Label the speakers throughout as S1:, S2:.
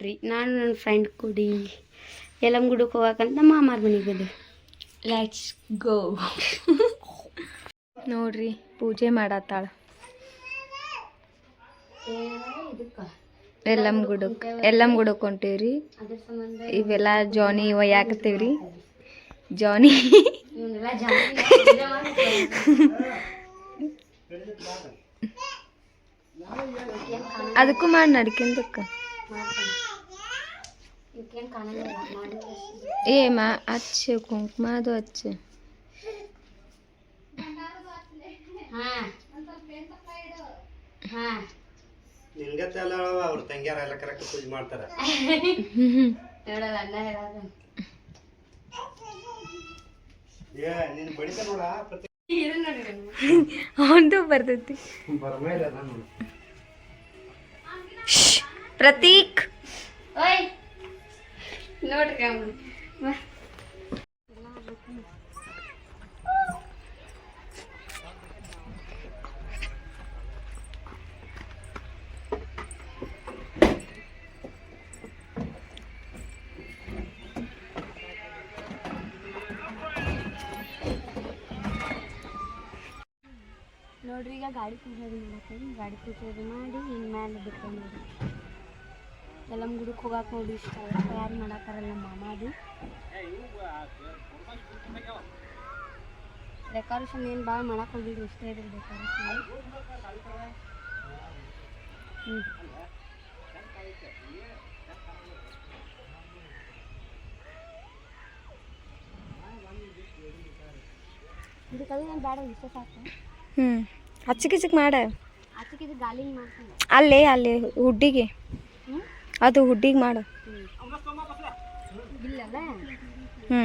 S1: ರೀ ನಾನು ನನ್ನ ಫ್ರೆಂಡ್ ಕೂಡಿ. ಗುಡಕ್ಕೆ ಹೋಗಕ್ಕಂತ ಮಾಮಾರ್ ಮನೆಗೆ ಬಂದೆ. ಲೆಟ್ಸ್ ಗೋ
S2: ನೋಡ್ರಿ ಪೂಜೆ ಮಾಡತ್ತಾಳ. ಎಲ್ಲಮ್ ಗುಡಕ್ ಎಲ್ಲಮ್ ಗುಡಕ್ ಹೊಂಟೀವ್ರಿ. ಇವೆಲ್ಲ ಜಾನಿ ಇವ ಯಾಕತ್ತೀವ್ರಿ? ಜಾನಿ ಅದಕ್ಕೂ ಮಾಡಿ ನಡ್ಕೆಂದಕ್ಕ.
S1: ಇವಕ್ಕೇನು ಕಾಣಂಗಿಲ್ಲ ಮಾಡಿದ್ರೆ
S2: ಏ ಮಾ ಹಚ್ಚ ಕುಂಕುಮ ಅದು ಹಚ್ಚ
S1: ಹಾಂ. ಹಾಂ
S3: ನಿನ್ಗತ್ತೆ ಎಲ್ಲ ಅವ್ರ ತಂಗಿಯರ ಎಲ್ಲ ಕರೆಕ್ಟ್ ಪೂಜೆ ಮಾಡ್ತಾರ.
S2: ಅವಂದು ಬರ್ತೈತಿ. ಪ್ರತೀಕ್.
S1: ಓಯ್. ನೋಡ್ರಿ ಅವ್ನು ಬಾ. ನೋಡ್ರಿ ಈಗ ಗಾಡಿ ಪೂಜೆ ಮಾಡತ್ತೀವಿ ಗಾಡಿ ಪೂಜೆ ಮಾಡಿ ಇನ್ನು ಮ್ಯಾಲೆ ಬಿಟ್ಟು ನೋಡಿ ಎಲ್ಲಮ್ಮ ಗುಡಕ್ಕೆ ಹೋಗಕ್ಕೆ ನೋಡಿ ಇಷ್ಟ. ತಯಾರು ಮಾಡತ್ತಾರಲ್ಲ ನಮ್ಮ ಮಾಮ ಅದು. ಡೆಕೋರೇಷನ್ ಏನು ಭಾಳ ಮಾಡಕ್ಕೆ ಹೋಗಿದ್ರು ಇಷ್ಟ ಇದೆ ಡೆಕೋರೇಷನ್ ಹ್ಞೂ ಇದಕ್ಕಾಗಿ ನಾನು ಬೇಡ ಇಷ್ಟ ಸಾಕು.
S2: ಹ್ಞೂ ಹಚ್ಚಕ್ ಹಚ್ಚಕ್ ಮಾಡ.
S1: ಇದು ಗಾಲಿ ಮಾಡ್ತೀನಿ.
S2: ಅಲ್ಲೇ ಅಲ್ಲೇ ಹುಡ್ಡಿಗೆ ಅದು ಹುಡ್ಡಿಗೆ ಮಾಡು. ಹ್ಞೂ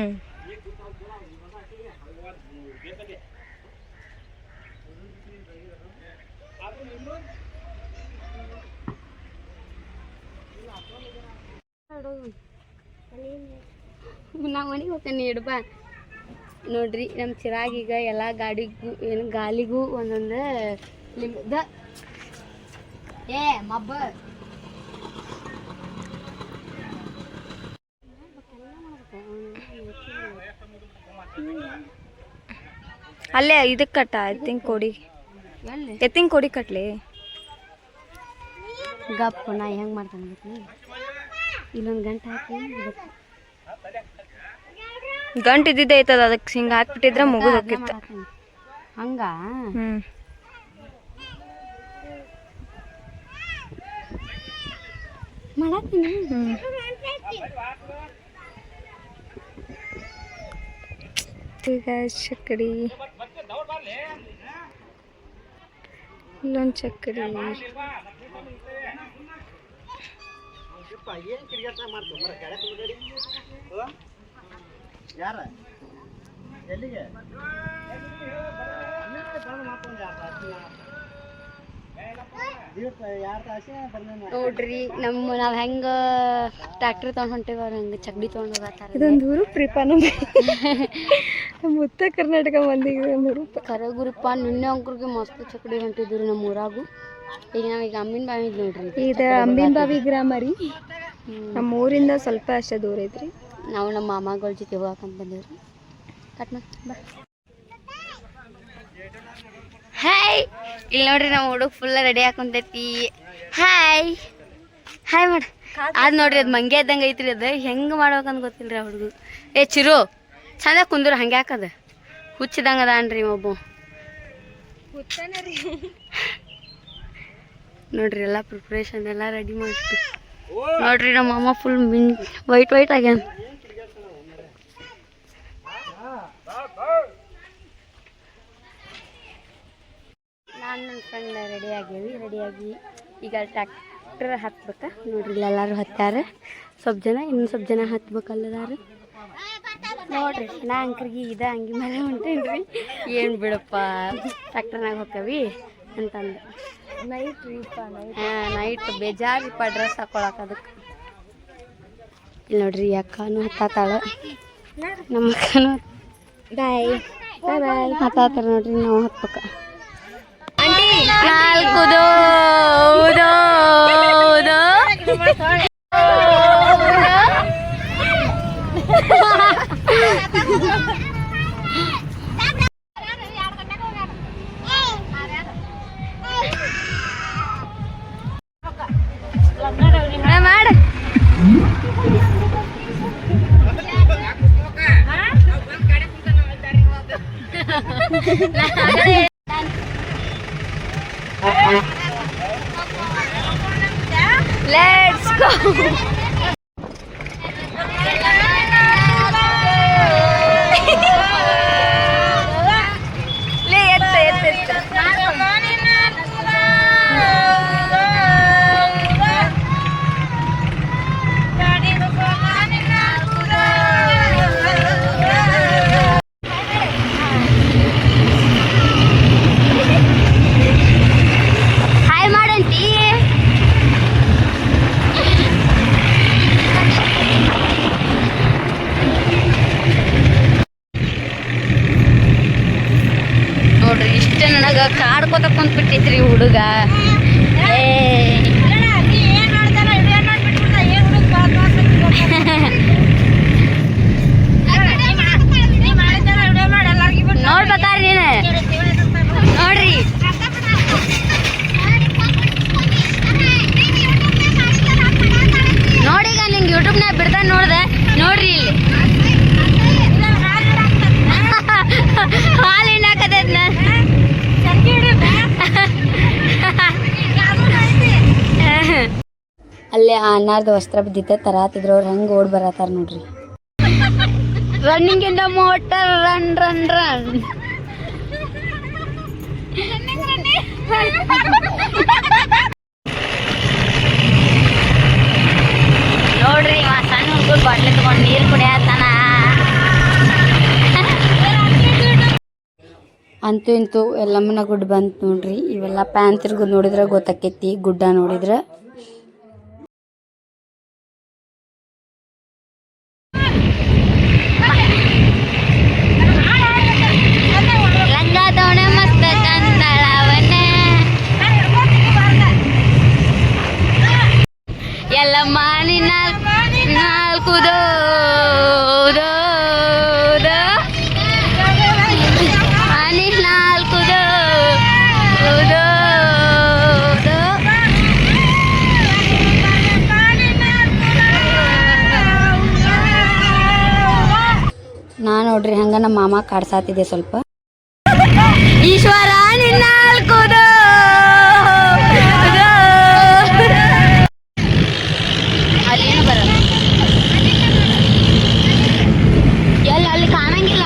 S1: ನಾ ಮನೆಗೆ ಹೋಗ್ತೇನೆ ಬಾ. ನೋಡ್ರಿ ನಮ್ಮ ಚಿರಾಗೀಗ ಎಲ್ಲ ಗಾಡಿಗೂ, ಏನು ಗಾಲಿಗೂ ಒಂದೊಂದು ಲಿಂಬದ ಏ, ಮಬ್ಬ.
S2: ಅಲ್ಲೇ ಇದಕ್ಕೆ ಕಟ್ಟ ಎತ್ತಿನ ಕೊಡಿ. ಎತ್ತಿನ ಕೊಡಿ ಕಟ್ಲಿ.
S1: ಗಪ್ಪು ನಾ ಹೆಂಗೆ ಮಾಡ್ತಾನೆ ಇಲ್ಲೊಂದು ಗಂಟೆ ಹಾಕಿ
S2: ಗಂಟೆ ಇದ್ದಿದ್ದೆ ಐತದ ಅದಕ್ಕೆ ಹಿಂಗೆ ಹಾಕ್ಬಿಟ್ಟಿದ್ರೆ ಮುಗಿದು ಹೋಗಿತ್ತು.
S1: ಹಂಗ?
S2: ಹ್ಞೂ
S1: ಮಾಡತ್ತೀನಿ.
S2: ಹ್ಞೂ ಇಲ್ಲೊಂದು
S3: ಕುಂದ್ರಿ ಯಾರ ಎಲ್ಲಿಗೆ
S1: ನೋಡ್ರಿ ನಮ್ಮ ನಾವು ಹೆಂಗ ಟ್ರ್ಯಾಕ್ಟರ್ ತಗೊಂಡ್ ಹೊಂಟೇವ ಅವ್ರು ಹಂಗೆ ಚಗ್ಡಿ ತೊಗೊಂಡು ಹೋಗತ್ತಾರ
S2: ಇದೊಂದು ಊರು ಪ್ರೀಪ ನಮ್ಮ ಉತ್ತರ ಕರ್ನಾಟಕ ಮಂದಿಗೆ ಒಂದು
S1: ಗುರುಪ್ಪ ನಿನ್ನೆ ಅಂಕರ್ಗೆ ಮಸ್ತ್ ಚಕಡಿ ಹೊಂಟಿದ್ರು ನಮ್ಮ ಊರಾಗು. ಈಗ ನಾವೀಗ ಅಮ್ಮಿನ ಬಾವಿ ನೋಡ್ರಿ.
S2: ಇದು ಅಂಬಿನಬಾವಿ ಗ್ರಾಮ ರೀ. ನಮ್ಮ ಊರಿಂದ ಸ್ವಲ್ಪ ಅಷ್ಟೇ ದೂರ ಐತ್ರಿ.
S1: ನಾವು ನಮ್ಮ ಮಾಮಗಳ ಜೊತೆ ಹೋಗಕ್ಕಂತ ಬಂದೇವ್ರಿ. ಕಟ್ ಮಾಡಿ ಬಾ. ಹಾಯ್ ಇಲ್ಲಿ ನೋಡ್ರಿ ನಮ್ಮ ಹುಡುಗ ಫುಲ್ ರೆಡಿ ಹಾಕೊಂತೈತಿ. ಹಾಯ್ ಹಾಯ್ ಮಾಡ ಅದು ನೋಡ್ರಿ ಅದು ಮಂಗೆ ಇದ್ದಂಗೆ ಐತ್ರಿ ಅದು. ಹೆಂಗೆ ಮಾಡ್ಬೇಕಂತ ಗೊತ್ತಿಲ್ರಿ ಆ ಹುಡುಗ. ಏ ಚಿರು ಚಂದ ಕುಂದ್ರು ಹಂಗೆ ಯಾಕದ ಹುಚ್ಚಿದಂಗೆ ಅದಾನ್ರಿ ಒಬ್ಬ ನೋಡ್ರಿ ಎಲ್ಲ ಪ್ರಿಪ್ರೇಷನ್ ಎಲ್ಲ ರೆಡಿ ಮಾಡ್ತೀವಿ ನೋಡ್ರಿ ನಮ್ಮ ಅಮ್ಮ ಫುಲ್ ಮಿನ್ ವೈಟ್ ವೈಟ್ ಆಗ್ಯಾನ. ಫ್ರೆಂಡ್ ರೆಡಿ ಆಗೇವಿ ರೆಡಿಯಾಗಿ ಈಗ ಟ್ಯಾಕ್ಟ್ರ್ ಹತ್ಬೇಕ ನೋಡ್ರಿ ಇಲ್ಲಿ ಎಲ್ಲರೂ ಹತ್ತಾರ ಸ್ವಲ್ಪ ಜನ ಇನ್ನು ಸ್ವಲ್ಪ ಜನ ಹತ್ಬೇಕಲ್ಲದಾರ. ನೋಡ್ರಿ ನಾ ಅಂಕರ್ಗಿ ಇದ ಅಂಗಿ ಮೇಲೆ ರೀ ಏನು ಬಿಡಪ್ಪ? ಟ್ಯಾಕ್ಟರ್ನಾಗ ಹೋಕವಿ ಅಂತಂದು.
S2: ನೈಟ್ ರೀಪ ನೈಟ್
S1: ಹಾಂ ನೈಟ್ ಬೇಜಾರಿಪ್ಪ ಡ್ರೆಸ್ ಹಾಕೊಳಕ್ ಅದಕ್ಕೆ. ಇಲ್ಲಿ ನೋಡ್ರಿ ಅಕ್ಕನು ಹತ್ತಾತಾಳ. ನಮ್ಮ ಅಕ್ಕನು
S2: ಬಾಯ್ ಬಾಯ್
S1: ಹತ್ತಾತಾರ ನೋಡ್ರಿ ನಾವು ಹತ್ಬೇಕ. ನಾಲ್ಕು ದೋ ಮಾಡ ನೋಡ್ರಿ, ಇಷ್ಟೇ ನನಗೆ ಕಾಡ್ಕೋತ ಕುಂತ್ಬಿಟ್ಟೈತ್ರಿ ಹುಡುಗ. ನೀನು. ನೋಡ್ರಿ. ನೋಡೀಗ ನಿಂಗೆ ಯೂಟ್ಯೂಬ್ನಾಗ ಬಿಡ್ತಾನೆ ನೋಡ್ದೆ. ನೋಡ್ರಿ ಇಲ್ಲಿ. ಅಲ್ಲೇ ಆ ಅನ್ನಾರ್ದು ವಸ್ತ್ರ ಬಿದ್ದಿತ್ತೆ ತರಾತಿದ್ರು ಅವ್ರು ಹೆಂಗೆ ಓಡ್ ಬರತ್ತಾರ ನೋಡ್ರಿ. ರನ್ನಿಂಗ್ ಇಂದ ಮೋಟರ್ ರನ್ ರನ್ ರನ್ ನೋಡ್ರಿ ಇವ ಸಣ್ಣ ಹುಡುಗರು ಬಾಟ್ಲಿ ತಗೊಂಡು ನೀರು ಕುಡಿಯತ್ತಾನ. ಅಂತೂ ಇಂತೂ ಎಲ್ಲಮ್ಮನ ಗುಡ್ ಬಂತು ನೋಡ್ರಿ. ಇವೆಲ್ಲ ಪ್ಯಾನ್ ನೋಡಿದ್ರೆ ಗೊತ್ತಾಕೈತಿ ಗುಡ್ಡ ನೋಡಿದ್ರೆ. ಕಾಡ್ಸಾತಿದ್ದೆ ಸ್ವಲ್ಪ. ಈಶ್ವರ ಅಲ್ಲಿ ಕಾಣಂಗಿಲ್ಲ.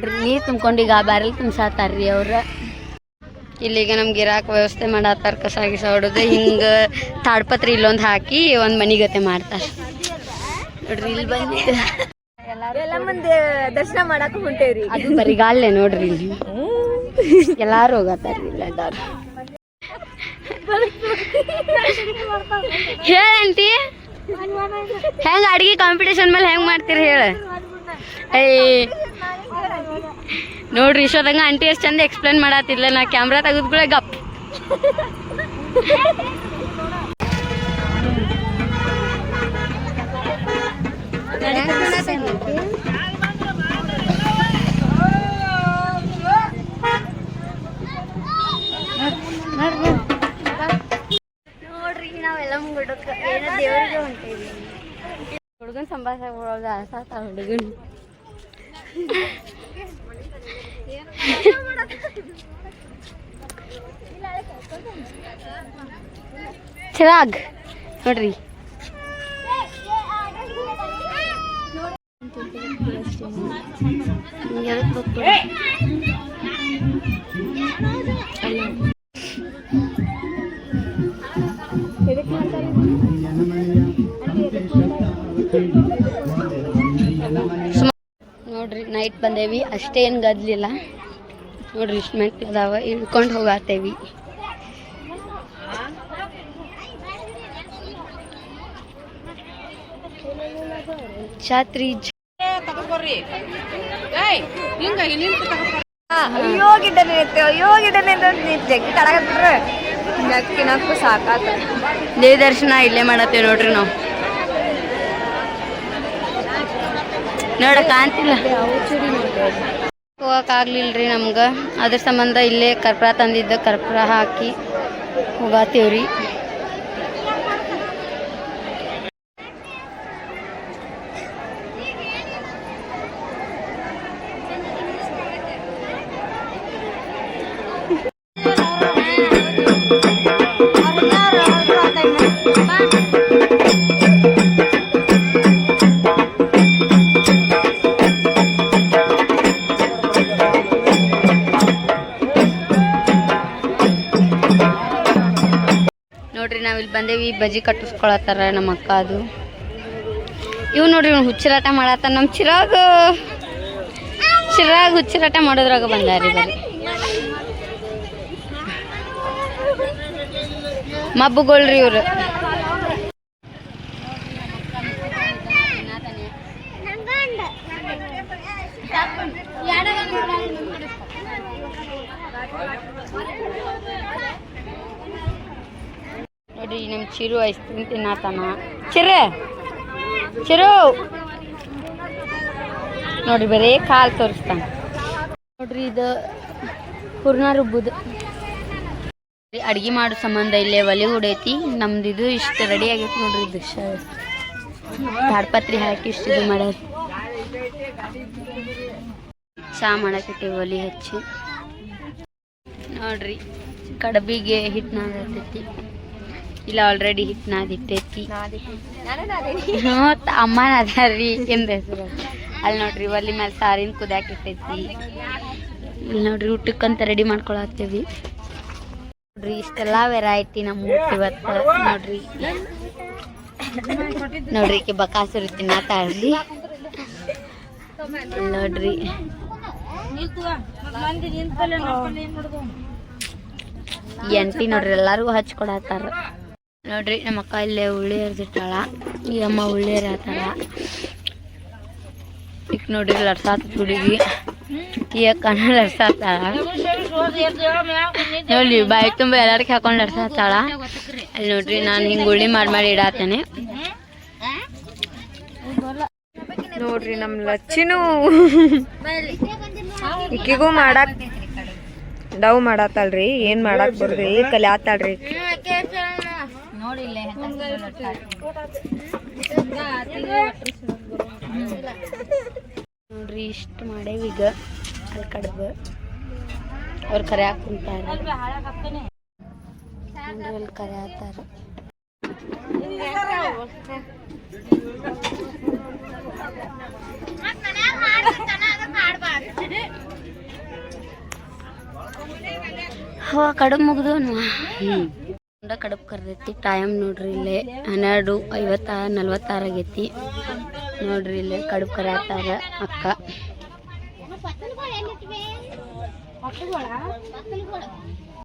S1: ನೋಡ್ರಿ ನೀರು ತುಂಬ್ಕೊಂಡು ಈಗ ಬ್ಯಾರಲ್ ತುಂಬ್ಸಾತಾರ್ರಿ ಅವ್ರ. ಇಲ್ಲಿಗ ನಮ್ಗೆ ಇರಾಕ ವ್ಯವಸ್ಥೆ ಮಾಡತ್ತಾರ ಕಸ ಗಿಸ ಹೊಡೆದು ಹಿಂಗೆ ತಾಡ್ಪತ್ರಿ ಇಲ್ಲೊಂದು ಹಾಕಿ ಒಂದು ಮನಿಗತೆ ಮಾಡ್ತಾರ. ನೋಡ್ರಿ ಇಲ್ಲಿ ಬಂದು.
S2: ಎಲ್ಲ ಮುಂದೆ ದರ್ಶನ ಮಾಡಾಕ ಹೊಂಟೇವ್ರಿ.
S1: ಅದು ಬರಿಗಾಲ್ಲೆ ನೋಡ್ರಿ ಇಲ್ಲಿ. ಎಲ್ಲಾರು ಹೋಗತ್ತಾರ ಇಲ್ಲ ಹೇಳಂತಿ ಹೆಂಗ ಅಡಿಗೆ ಕಾಂಪಿಟೇಷನ್ ಮೇಲೆ ಹೆಂಗ್ ಮಾಡ್ತೀರಿ ಹೇಳ. ಏಯ್ ನೋಡ್ರಿ ಇಷ್ಟೊತ್ತಂಗ ಆಂಟಿ ಎಷ್ಟು ಚಂದ ಎಕ್ಸ್ಪ್ಲೇನ್ ಮಾಡತ್ತಿಲ್ಲ ನಾ ಕ್ಯಾಮ್ರಾ ತೆಗೆದ್ಕೊಳ್ಳೆ ಗಪ್. ನೋಡ್ರಿ ನಾವೆಲ್ಲ ಹುಡುಗ ಏನೋ ದೇವ್ರಿಗೆ ಹೊಂಟೇವಿ. ಹುಡುಗನ್ ಸಂಭಾಷಣೆ ಹುಡುಗನ್. ಚಿರಾಗ್ ನೋಡ್ರಿ. ನಿಮ್ಗೆ ನೈಟ್ ಬಂದೇವಿ ಅಷ್ಟೇನು ಗದ್ಲಿಲ್ಲ. ನೋಡ್ರಿ ಇಷ್ಟು ಮೆಟ್ಲು ಅದಾವ ಇಳ್ಕೊಂಡು ಹೋಗಾತೇವಿ. ಛಾತ್ರಿ
S2: ಅಯ್ಯೋ ಗಿಡ ನಿಂತೆ ಅಯ್ಯೋ ಗಿಡ ನಿಂತೆ ಜಗ್ಗಿ ಕಡಾಕತ್ಬಿಟ್ರೆ ಮೆಕ್ಕಿನಕ್ಕೂ ಸಾಕಾತ.
S1: ದೇವ ದರ್ಶನ ಇಲ್ಲೇ ಮಾಡತ್ತೇವೆ ನೋಡ್ರಿ ನಾವು. ನೋಡ ಕಾಣ್ತಿಲ್ಲ. ಹೋಗಕ್ಕಾಗ್ಲಿಲ್ರಿ ನಮ್ಗೆ. ಅದ್ರ ಸಂಬಂಧ ಇಲ್ಲೇ ಕರ್ಪೂರ ತಂದಿದ್ದ ಕರ್ಪೂರ ಹಾಕಿ ಹೋಗಾತೇವ್ರಿ ನೋಡ್ರಿ ಬಜ್ಜಿ ಕಟ್ಟಿಸ್ಕೊಳತ್ತಾರ ನಮ್ಮ ಅಕ್ಕ ಅದು. ಇವ್ ನೋಡ್ರಿ ಇವ್ನು ಹುಚ್ಚಿರಾಟ ಮಾಡತ್ತ ನಮ್ಮ ಚಿರಾಗ. ಚಿರಾಗ ಹುಚ್ಚಿರಾಟ ಮಾಡೋದ್ರಾಗ ಬಂದಾರಿ ಬರೀ ಮಬ್ಬುಗಳ್ರಿ ಇವ್ರು ನೋಡಿ ನಮ್ಮ ಚಿರು ಐಸ್ ಕ್ರೀಮ್ ತಿನ್ನತಾನ ಚಿರು ಚಿರು ನೋಡ್ರಿ ಬರೀ ಕಾಲು ತೋರಿಸ್ತಾನ. ನೋಡ್ರಿ, ಇದು ಹೂರ್ಣ ರುಬ್ಬುದು. ಅಡ್ಗೆ ಮಾಡೋ ಸಂಬಂಧ ಇಲ್ಲೇ ಒಲೆ ಉಡೈತಿ ನಮ್ದು ಇದು ಇಷ್ಟು ರೆಡಿ ಆಗೈತಿ ನೋಡ್ರಿ, ಇದು ತಾಡ್ಪತ್ರಿ ಹಾಕಿ ಇಷ್ಟು ಇದು ಮಾಡ್ಯಾರ ಚಾ ಮಾಡಕತ್ತಿ ಒಲೆ ಹಚ್ಚಿ. ನೋಡ್ರಿ, ಕಡಬಿಗೆ ಹಿಟ್ಟು ನಾದತೈತಿ ಇಲ್ಲ ಆಲ್ರೆಡಿ ಹಿಟ್ ನಾದಿಟ್ಟೈತಿ. ಅಮ್ಮ ನಾದ್ರಿ ಎಂದ ಹೆಸರು. ಅಲ್ಲಿ ನೋಡ್ರಿ ಒಲಿ ಮೇಲೆ ಸಾರಿನ ಕುದ್ಯಾಕ ಇಟ್ಟೈತಿ. ಇಲ್ಲಿ ನೋಡ್ರಿ ಊಟಕ್ಕಂತ ರೆಡಿ ಮಾಡ್ಕೊಳತ್ತೇವಿ. ನೋಡ್ರಿ ಇಷ್ಟೆಲ್ಲ ವೆರೈಟಿ ನಮ್ಮ ಊಟ ಇವತ್ತು. ನೋಡ್ರಿ. ನೋಡ್ರಿ ಈಕೆ ಬಕಾಸುರಿ ತಿನ್ನತ್ತಾಳ್ರಿ ಇಲ್ಲಿ ನೋಡ್ರಿ. ಎಂಟಿ ನೋಡ್ರಿ ಎಲ್ಲಾರಿಗೂ ಹಚ್ಕೊಡತ್ತಾರ. ನೋಡ್ರಿ ನಮ್ಮ ಅಕ್ಕ ಇಲ್ಲೇ ಉಳ್ಳಿ ಹರಿದಿಟ್ಟಾಳ ಈ ಅಮ್ಮ ಉಳ್ಳಿ ಹರಿತಾಳ ಈಗ ನೋಡ್ರಿ, ಲಡ್ಸಾತ ಹುಡುಗಿ. ಈ ಅಕ್ಕನ ಲಡ್ಸಾತಾಳ ನೋಡಿ ಬಾಯಿ ತುಂಬ ಎಲ್ಲರಿಗೆ ಹಾಕೊಂಡು ಲಡ್ಸಾತಾಳ. ಅಲ್ಲಿ ನೋಡ್ರಿ, ನಾನು ಹಿಂಗೆ ಉಳ್ಳಿ ಮಾಡಿ ಮಾಡಿ ಇಡಾತೇನೆ.
S2: ನೋಡ್ರಿ, ನಮ್ ಲಚ್ಚಿನೂ. ಇಕ್ಕಿಗೂ ಮಾಡಾಕ್ ಡವ್ ಮಾಡಾತಾಳ್ರಿ, ಏನ್ ಮಾಡಾಕ್ ಬರ್ರಿ ಕಲ್ಯಾತಾಳ್ರಿ
S1: ನೋಡ್ರಿ ಇಷ್ಟು ಮಾಡೇವಿ ಈಗ ಅಲ್ಲಿ ಕಡ್ಬ. ಅವ್ರು ಕರೆ ಕುಂತಾರ ನೋಡ್ರಿ ಅಲ್ಲಿ ಕರೆ ಹಾಕ್ತಾರ. ಹೋ ಕಡುಬು ಮುಗ್ದು ಉಂಡ ಕಡುಬು ಕರ್ದೈತಿ. ಟೈಮ್ ನೋಡ್ರಿ ಇಲ್ಲಿ ಹನ್ನೆರಡು, ಐವತ್ತ ನಲ್ವತ್ತಾರು ಆಗೈತಿ. ನೋಡ್ರಿ ಇಲ್ಲಿ ಕಡುಬು ಕರಾತಾರ ಅಕ್ಕ.